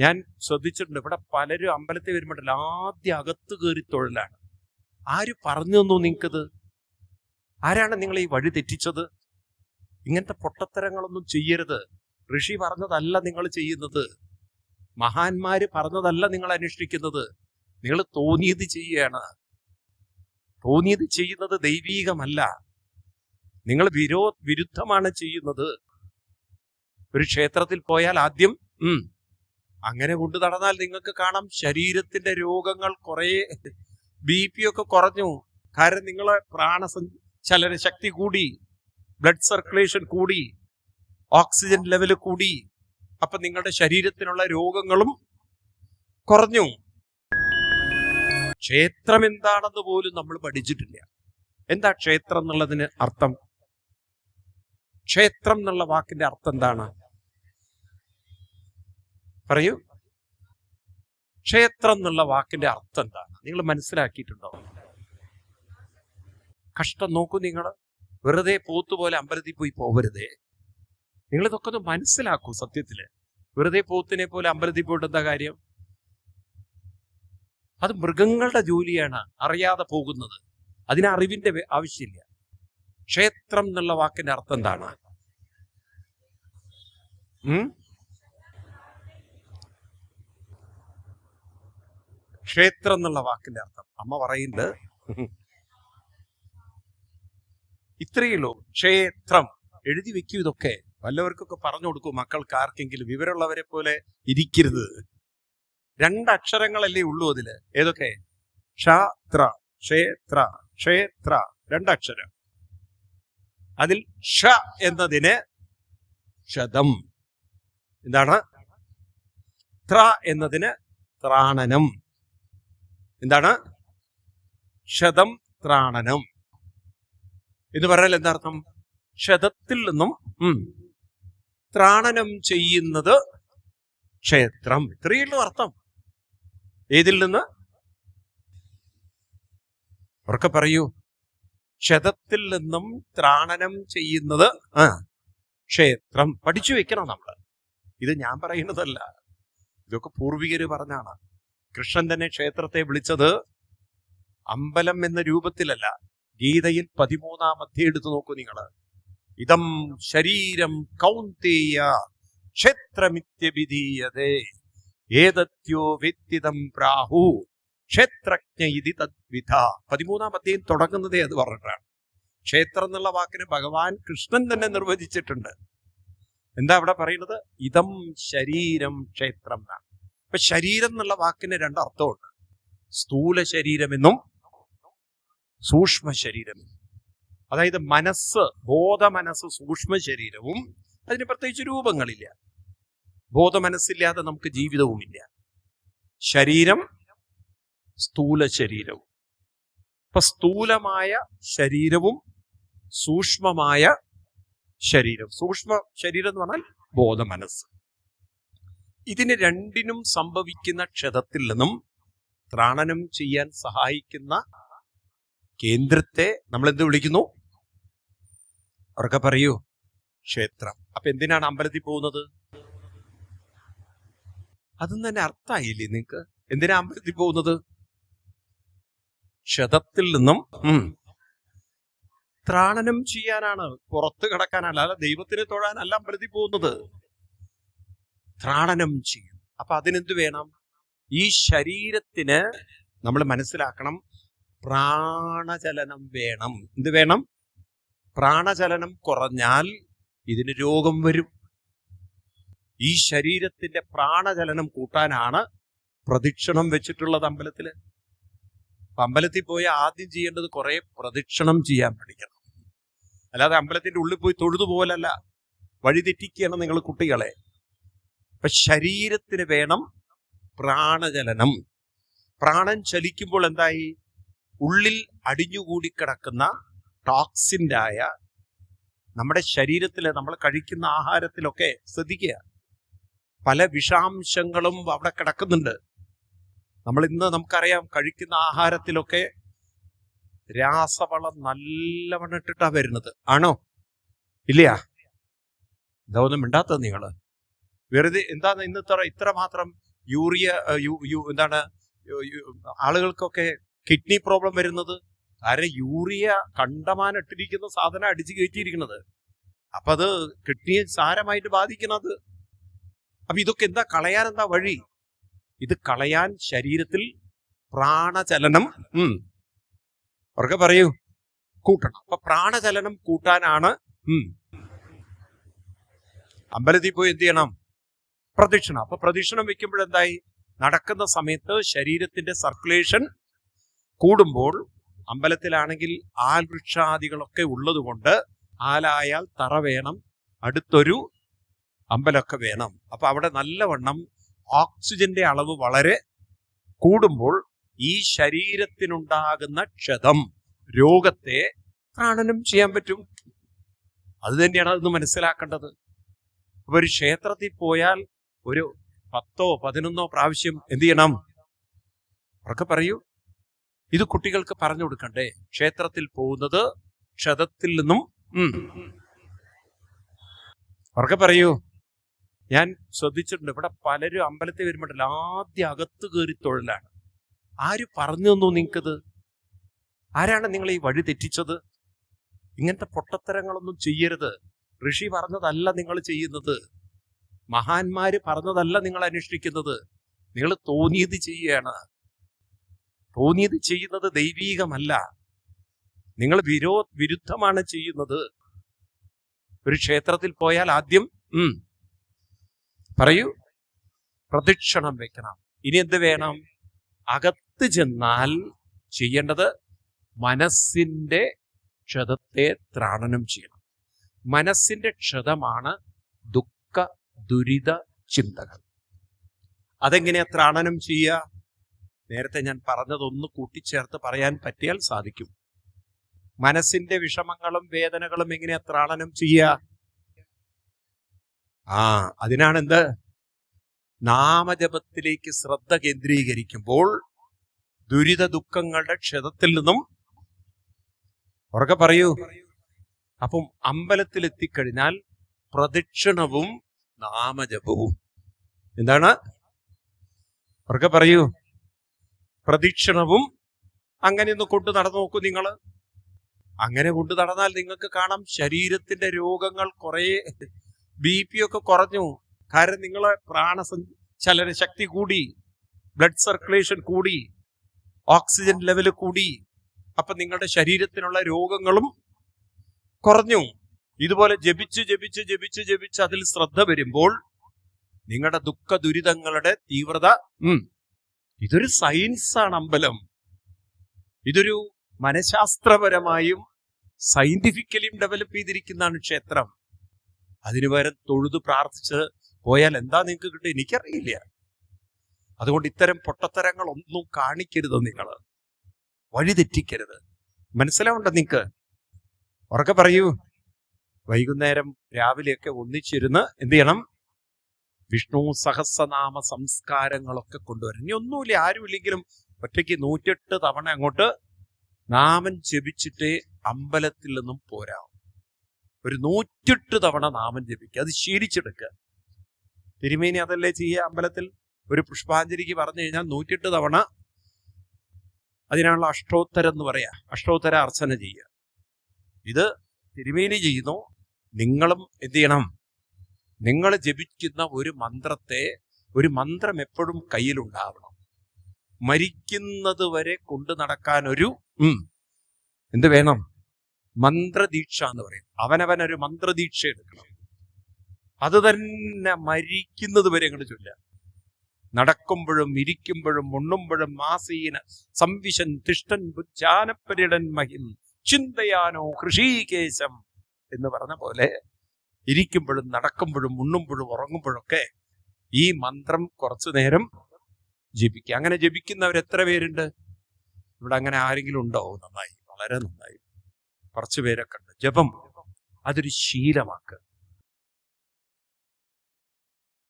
ഞാൻ ശ്രദ്ധിച്ചിട്ടുണ്ട്. ഇവിടെ പലരും അമ്പലത്തിൽ വരുമ്പോഴല്ല ആദ്യം അകത്ത് കയറി തൊഴിലാണ്. ആര് പറഞ്ഞു തന്നു നിങ്ങൾക്കത്? ആരാണ് നിങ്ങൾ ഈ വഴി തെറ്റിച്ചത്? ഇങ്ങനത്തെ പൊട്ടത്തരങ്ങളൊന്നും ചെയ്യരുത്. ഋഷി പറഞ്ഞതല്ല നിങ്ങൾ ചെയ്യുന്നത്. മഹാന്മാര് പറഞ്ഞതല്ല നിങ്ങൾ അനുഷ്ഠിക്കുന്നത് നിങ്ങൾ തോന്നിയത് ചെയ്യുകയാണ്. തോന്നിയത് ചെയ്യുന്നത് ദൈവീകമല്ല. നിങ്ങൾ വിരോ വിരുദ്ധമാണ് ചെയ്യുന്നത്. ഒരു ക്ഷേത്രത്തിൽ പോയാൽ ആദ്യം അങ്ങനെ കൊണ്ട് നടന്നാൽ നിങ്ങൾക്ക് കാണാം ശരീരത്തിന്റെ രോഗങ്ങൾ കുറേ ബി പി ഒക്കെ കുറഞ്ഞു. കാരണം നിങ്ങളെ പ്രാണസഞ്ചലന ശക്തി കൂടി ബ്ലഡ് സർക്കുലേഷൻ കൂടി ഓക്സിജൻ ലെവൽ കൂടി അപ്പൊ നിങ്ങളുടെ ശരീരത്തിനുള്ള രോഗങ്ങളും കുറഞ്ഞു. ക്ഷേത്രം എന്താണെന്ന് പോലും നമ്മൾ പഠിച്ചിട്ടില്ല. എന്താ ക്ഷേത്രം എന്നുള്ളതിന് അർത്ഥം? ക്ഷേത്രം എന്നുള്ള വാക്കിന്റെ അർത്ഥം എന്താണ്? പറയൂ. ക്ഷേത്രം എന്നുള്ള വാക്കിന്റെ അർത്ഥം എന്താണ്? നിങ്ങൾ മനസ്സിലാക്കിയിട്ടുണ്ടോ? കഷ്ടം നോക്കൂ നിങ്ങൾ. വെറുതെ പോത്തുപോലെ അമ്പലത്തിൽ പോയി പോവരുതേ. നിങ്ങൾ ഇതൊക്കെ ഒന്ന് മനസ്സിലാക്കൂ സത്യത്തിൽ. വെറുതെ പോത്തിനെ പോലെ അമ്പലത്തിൽ പോയിട്ട് എന്താ കാര്യം? അത് മൃഗങ്ങളുടെ ജോലിയാണ് അറിയാതെ പോകുന്നത്. അതിന് അറിവിന്റെ ആവശ്യമില്ല. ക്ഷേത്രം എന്നുള്ള വാക്കിന്റെ അർത്ഥം എന്താണ്? ഉം? ക്ഷേത്രം എന്നുള്ള വാക്കിന്റെ അർത്ഥം. അമ്മ പറയുന്നത് ഇത്രയുള്ളൂ ക്ഷേത്രം. എഴുതി വെക്കൂ ഇതൊക്കെ. വല്ലവർക്കൊക്കെ പറഞ്ഞു കൊടുക്കൂ മക്കൾക്ക് ആർക്കെങ്കിലും വിവരമുള്ളവരെ പോലെ ഇരിക്കരുത്. രണ്ടക്ഷരങ്ങളല്ലേ ഉള്ളൂ അതിൽ. ഏതൊക്കെ? ക്ഷാത്ര ക്ഷേത്ര ക്ഷേത്ര രണ്ടക്ഷരം. അതിൽ ഷ എന്നതിന് ക്ഷതം. എന്താണ്? ത്ര എന്നതിന് ത്രാണനം. എന്താണ്? ക്ഷതം ത്രാണനം. എന്ന് പറഞ്ഞാൽ എന്താർത്ഥം? ക്ഷതത്തിൽ നിന്നും ത്രാണനം ചെയ്യുന്നത് ക്ഷേത്രം. ഇത്രയുള്ളൂ അർത്ഥം. ഏതിൽ നിന്ന്? ഉറക്കെ പറയൂ. ക്ഷതത്തിൽ നിന്നും ത്രാണനം ചെയ്യുന്നത് ആ ക്ഷേത്രം. പഠിച്ചു വെക്കണം നമ്മൾ ഇത് ഞാൻ പറയുന്നതല്ല. ഇതൊക്കെ പൂർവികര് പറഞ്ഞാണ്. കൃഷ്ണൻ തന്നെ ക്ഷേത്രത്തെ വിളിച്ചത് അമ്പലം എന്ന രൂപത്തിലല്ല. ഗീതയിൽ പതിമൂന്നാം അധ്യയം എടുത്തു നോക്കൂ നിങ്ങൾ. ഇതം ശരീരം കൗന്തേയ ക്ഷേത്രമിത്യഭിധീയതേ. ഏതത്യോ വ്യക്തിതം പ്രാഹു ക്ഷേത്രജ്ഞ ഇതി തദ്വിധ. പതിമൂന്നാം അധ്യയം തുടങ്ങുന്നതേ അത് പറഞ്ഞിട്ടാണ്. ക്ഷേത്രം എന്നുള്ള വാക്കിന് ഭഗവാൻ കൃഷ്ണൻ തന്നെ നിർവചിച്ചിട്ടുണ്ട്. എന്താ അവിടെ പറയുന്നത്? ഇതം ശരീരം ക്ഷേത്രം എന്നാണ്. ഇപ്പൊ ശരീരം എന്നുള്ള വാക്കിന് രണ്ടർത്ഥമുണ്ട് സ്ഥൂല ശരീരമെന്നും സൂക്ഷ്മ ശരീരമെന്നും. അതായത് മനസ്സ് ബോധ മനസ്സ് സൂക്ഷ്മ ശരീരവും അതിന് പ്രത്യേകിച്ച് രൂപങ്ങളില്ല. ബോധ മനസ്സില്ലാതെ നമുക്ക് ജീവിതവുമില്ല. ശരീരം സ്ഥൂല ശരീരവും. ഇപ്പൊ സ്ഥൂലമായ ശരീരവും സൂക്ഷ്മമായ ശരീരം സൂക്ഷ്മ ശരീരം എന്ന് പറഞ്ഞാൽ ബോധ മനസ്സ് ഇതിന് രണ്ടിനും സംഭവിക്കുന്ന ക്ഷതത്തിൽ നിന്നും ത്രാണനം ചെയ്യാൻ സഹായിക്കുന്ന കേന്ദ്രത്തെ നമ്മൾ എന്ത് വിളിക്കുന്നു? അവർക്ക് പറയൂ. ക്ഷേത്രം. അപ്പൊ എന്തിനാണ് അമ്പലത്തിൽ പോകുന്നത്? അതും തന്നെ അർത്ഥമായില്ലേ നിങ്ങക്ക്? എന്തിനാ അമ്പലത്തിൽ പോകുന്നത്? ക്ഷതത്തിൽ നിന്നും ത്രാണനം ചെയ്യാനാണ്. പുറത്ത് കിടക്കാനല്ല അല്ല ദൈവത്തിനെ തൊഴാനല്ല അമ്പലത്തിൽ പോകുന്നത്. ത്രാണനം ചെയ്യും. അപ്പൊ അതിനെന്ത് വേണം? ഈ ശരീരത്തിന് നമ്മൾ മനസ്സിലാക്കണം പ്രാണചലനം വേണം. എന്ത് വേണം? പ്രാണചലനം കുറഞ്ഞാൽ ഇതിന് രോഗം വരും. ഈ ശരീരത്തിന്റെ പ്രാണചലനം കൂട്ടാനാണ് പ്രദക്ഷിണം വെച്ചിട്ടുള്ളത് അമ്പലത്തിൽ അമ്പലത്തിൽ പോയി ആദ്യം ചെയ്യേണ്ടത് കുറെ പ്രദക്ഷിണം ചെയ്യാൻ പഠിക്കണം. അല്ലാതെ അമ്പലത്തിന്റെ ഉള്ളിൽ പോയി തൊഴുതു പോലല്ല. വഴിതെറ്റിക്കുകയാണ് നിങ്ങൾ കുട്ടികളെ. അപ്പൊ ശരീരത്തിന് വേണം പ്രാണചലനം. പ്രാണൻ ചലിക്കുമ്പോൾ എന്തായി? ഉള്ളിൽ അടിഞ്ഞുകൂടി കിടക്കുന്ന ടോക്സിന്റെ ആയ നമ്മുടെ ശരീരത്തിൽ നമ്മൾ കഴിക്കുന്ന ആഹാരത്തിലൊക്കെ ശ്രദ്ധിക്കുക. പല വിഷാംശങ്ങളും അവിടെ കിടക്കുന്നുണ്ട്. നമ്മൾ ഇന്ന് നമുക്കറിയാം കഴിക്കുന്ന ആഹാരത്തിലൊക്കെ രാസവളം നല്ലവണ്ണം ഇട്ടിട്ടാണ് വരുന്നത്. ആണോ? ഇല്ല ഇതൊന്നും മിണ്ടാത്തത് നിങ്ങൾ. വെറുതെ എന്താണ് ഇന്ന് ഇത്ര ഇത്ര മാത്രം യൂറിയ യു- എന്താണ് ആളുകൾക്കൊക്കെ കിഡ്നി പ്രോബ്ലം വരുന്നത്? കാരണം യൂറിയ കണ്ടമാനം ഇട്ടിരിക്കുന്ന സാധനം അടിച്ചു കയറ്റിയിരിക്കുന്നത്. അപ്പൊ അത് കിഡ്നിയെ സാരമായിട്ട് ബാധിക്കുന്നത് അപ്പൊ ഇതൊക്കെ എന്താ കളയാൻ എന്താ വഴി? ഇത് കളയാൻ ശരീരത്തിൽ പ്രാണചലനം ഉം. അവർക്ക് പറയൂ. കൂട്ടണം. അപ്പൊ പ്രാണചലനം കൂട്ടാനാണ് അമ്പലത്തിൽ പോയി എന്ത് ചെയ്യണം? പ്രദക്ഷിണം. അപ്പൊ പ്രദക്ഷിണം വെക്കുമ്പോഴെന്തായി നടക്കുന്ന സമയത്ത് ശരീരത്തിന്റെ സർക്കുലേഷൻ കൂടുമ്പോൾ അമ്പലത്തിലാണെങ്കിൽ ആൽവൃക്ഷാദികളൊക്കെ ഉള്ളതുകൊണ്ട് ആലായാൽ തറ വേണം അടുത്തൊരു അമ്പലമൊക്കെ വേണം. അപ്പൊ അവിടെ നല്ലവണ്ണം ഓക്സിജന്റെ അളവ് വളരെ കൂടുമ്പോൾ ഈ ശരീരത്തിനുണ്ടാകുന്ന ക്ഷതം രോഗത്തെ ത്രാണനം ചെയ്യാൻ പറ്റും. അത് തന്നെയാണ് അതൊന്ന് മനസ്സിലാക്കേണ്ടത്. അപ്പൊ ഒരു ക്ഷേത്രത്തിൽ പോയാൽ ഒരു പത്തോ പതിനൊന്നോ പ്രാവശ്യം എന്ത് ചെയ്യണം? അവർക്ക് പറയൂ. ഇത് കുട്ടികൾക്ക് പറഞ്ഞു കൊടുക്കണ്ടേ? ക്ഷേത്രത്തിൽ പോകുന്നത് ക്ഷതത്തിൽ നിന്നും ഉറക്കെ പറയൂ. ഞാൻ ശ്രദ്ധിച്ചിട്ടുണ്ട്. ഇവിടെ പലരും അമ്പലത്തിൽ വരുമ്പോഴല്ല ആദ്യം അകത്ത് കയറി തൊഴിലാണ്. ആര് പറഞ്ഞു തന്നു നിങ്ങൾക്കത്? ആരാണ് നിങ്ങൾ ഈ വഴി തെറ്റിച്ചത്? ഇങ്ങനത്തെ പൊട്ടത്തരങ്ങളൊന്നും ചെയ്യരുത്. ഋഷി പറഞ്ഞതല്ല നിങ്ങൾ ചെയ്യുന്നത്. മഹാന്മാര് പറഞ്ഞതല്ല നിങ്ങൾ അനുഷ്ഠിക്കുന്നത് നിങ്ങൾ തോന്നിയത് ചെയ്യുകയാണ്. തോന്നിയത് ചെയ്യുന്നത് ദൈവീകമല്ല. നിങ്ങൾ വിരോ വിരുദ്ധമാണ് ചെയ്യുന്നത്. ഒരു ക്ഷേത്രത്തിൽ പോയാൽ ആദ്യം ഉം പറയൂ. പ്രദക്ഷിണം വെക്കണം. ഇനി എന്ത് വേണം? അകത്ത് ചെന്നാൽ ചെയ്യേണ്ടത് മനസ്സിന്റെ ക്ഷതത്തെ ത്രാണനം ചെയ്യണം. മനസ്സിന്റെ ക്ഷതമാണ് ദുഃഖ. ദുരിത ചിന്തകൾ. അതെങ്ങനെയാ ത്രാണനം ചെയ്യുക നേരത്തെ ഞാൻ പറഞ്ഞതൊന്ന് കൂട്ടിച്ചേർത്ത് പറയാൻ പറ്റിയാൽ സാധിക്കും. മനസ്സിന്റെ വിഷമങ്ങളും വേദനകളും എങ്ങനെയാ ത്രാണനം ചെയ്യുക ആ അതിനാണെന്ത്? നാമജപത്തിലേക്ക് ശ്രദ്ധ കേന്ദ്രീകരിക്കുമ്പോൾ ദുരിത ദുഃഖങ്ങളുടെ ക്ഷതത്തിൽ നിന്നും ഉറക്കെ പറയൂ. അപ്പം അമ്പലത്തിൽ എത്തിക്കഴിഞ്ഞാൽ പ്രദക്ഷിണവും നാമജപവും. എന്താണ്? ഉറക്കെ പറയൂ. പ്രദക്ഷിണവും അങ്ങനെ ഒന്ന് കൊണ്ടു നടന്നു നോക്കൂ നിങ്ങൾ. അങ്ങനെ കൊണ്ടു നടന്നാൽ നിങ്ങൾക്ക് കാണാം ശരീരത്തിന്റെ രോഗങ്ങൾ കുറേ ബി പി ഒക്കെ കുറഞ്ഞു. കാരണം നിങ്ങളെ പ്രാണസഞ്ചലന ശക്തി കൂടി ബ്ലഡ് സർക്കുലേഷൻ കൂടി ഓക്സിജൻ ലെവൽ കൂടി. അപ്പൊ നിങ്ങളുടെ ശരീരത്തിനുള്ള രോഗങ്ങളും കുറഞ്ഞു. ഇതുപോലെ ജപിച്ച് ജപിച്ച് ജപിച്ച് ജപിച്ച് അതിൽ ശ്രദ്ധ വരുമ്പോൾ നിങ്ങളുടെ ദുഃഖ ദുരിതങ്ങളുടെ തീവ്രത ഇതൊരു സയൻസാണ് അമ്പലം. ഇതൊരു മനഃശാസ്ത്രപരമായും സയന്റിഫിക്കലിയും ഡെവലപ്പ് ചെയ്തിരിക്കുന്നതാണ് ക്ഷേത്രം. അതിനു പകരം തൊഴുതു പ്രാർത്ഥിച്ച് പോയാൽ എന്താ നിങ്ങൾക്ക് കിട്ടുക? എനിക്കറിയില്ല. അതുകൊണ്ട് ഇത്തരം പൊട്ടത്തരങ്ങൾ ഒന്നും കാണിക്കരുത് നിങ്ങൾ വഴിതെറ്റിക്കരുത്. മനസ്സിലാവുണ്ടോ നിങ്ങൾക്ക്? ഉറക്കെ പറയൂ. വൈകുന്നേരം രാവിലെയൊക്കെ ഒന്നിച്ചിരുന്ന് എന്ത് ചെയ്യണം? വിഷ്ണു സഹസ്രനാമ സംസ്കാരങ്ങളൊക്കെ കൊണ്ടുവരണം. ഇനി ഒന്നുമില്ല ആരുമില്ലെങ്കിലും ഒറ്റയ്ക്ക് നൂറ്റെട്ട് തവണ അങ്ങോട്ട് നാമൻ ജപിച്ചിട്ടേ അമ്പലത്തിൽ നിന്നും പോരാ. ഒരു നൂറ്റെട്ട് തവണ നാമം ജപിക്കുക. അത് ശീലിച്ചെടുക്കുക. തിരുമേനി അതല്ലേ ചെയ്യുക അമ്പലത്തിൽ? ഒരു പുഷ്പാഞ്ജലിക്ക് പറഞ്ഞു കഴിഞ്ഞാൽ നൂറ്റെട്ട് തവണ അതിനാണല്ലോ അഷ്ടോത്തരം എന്ന് പറയാ. അഷ്ടോത്തര അർച്ചന ചെയ്യുക. ഇത് തിരുമേനി ചെയ്യുന്നു. നിങ്ങളും എന്ത് ചെയ്യണം നിങ്ങൾ ജപിക്കുന്ന ഒരു മന്ത്രത്തെ ഒരു മന്ത്രം എപ്പോഴും കയ്യിലുണ്ടാവണം. മരിക്കുന്നത് വരെ കൊണ്ടു ഉം, എന്ത് വേണം? മന്ത്രദീക്ഷ എന്ന് പറയും. അവനവൻ ഒരു മന്ത്രദീക്ഷ എടുക്കണം. അത് തന്നെ മരിക്കുന്നത് വരെ അങ്ങോട്ട് ചൊല്ല നടക്കുമ്പോഴും ഇരിക്കുമ്പോഴും ഉണ്ണുമ്പോഴും മാസീന സംവിശൻ തിഷ്ടൻ ബുദ്ധ്യാനപരിടൻ മഹിം ചിന്തയാനോ കൃഷീകേശം എന്ന് പറഞ്ഞ പോലെ ഇരിക്കുമ്പോഴും നടക്കുമ്പോഴും ഉണ്ണുമ്പോഴും ഉറങ്ങുമ്പോഴൊക്കെ ഈ മന്ത്രം കുറച്ചു നേരം ജപിക്കുക. അങ്ങനെ ജപിക്കുന്നവർ എത്ര പേരുണ്ട്? ഇവിടെ അങ്ങനെ ആരെങ്കിലും ഉണ്ടോ? നന്നായി. വളരെ നന്നായി. കുറച്ചു പേരൊക്കെ ഉണ്ട്. ജപം അതൊരു ശീലമാക്കുക.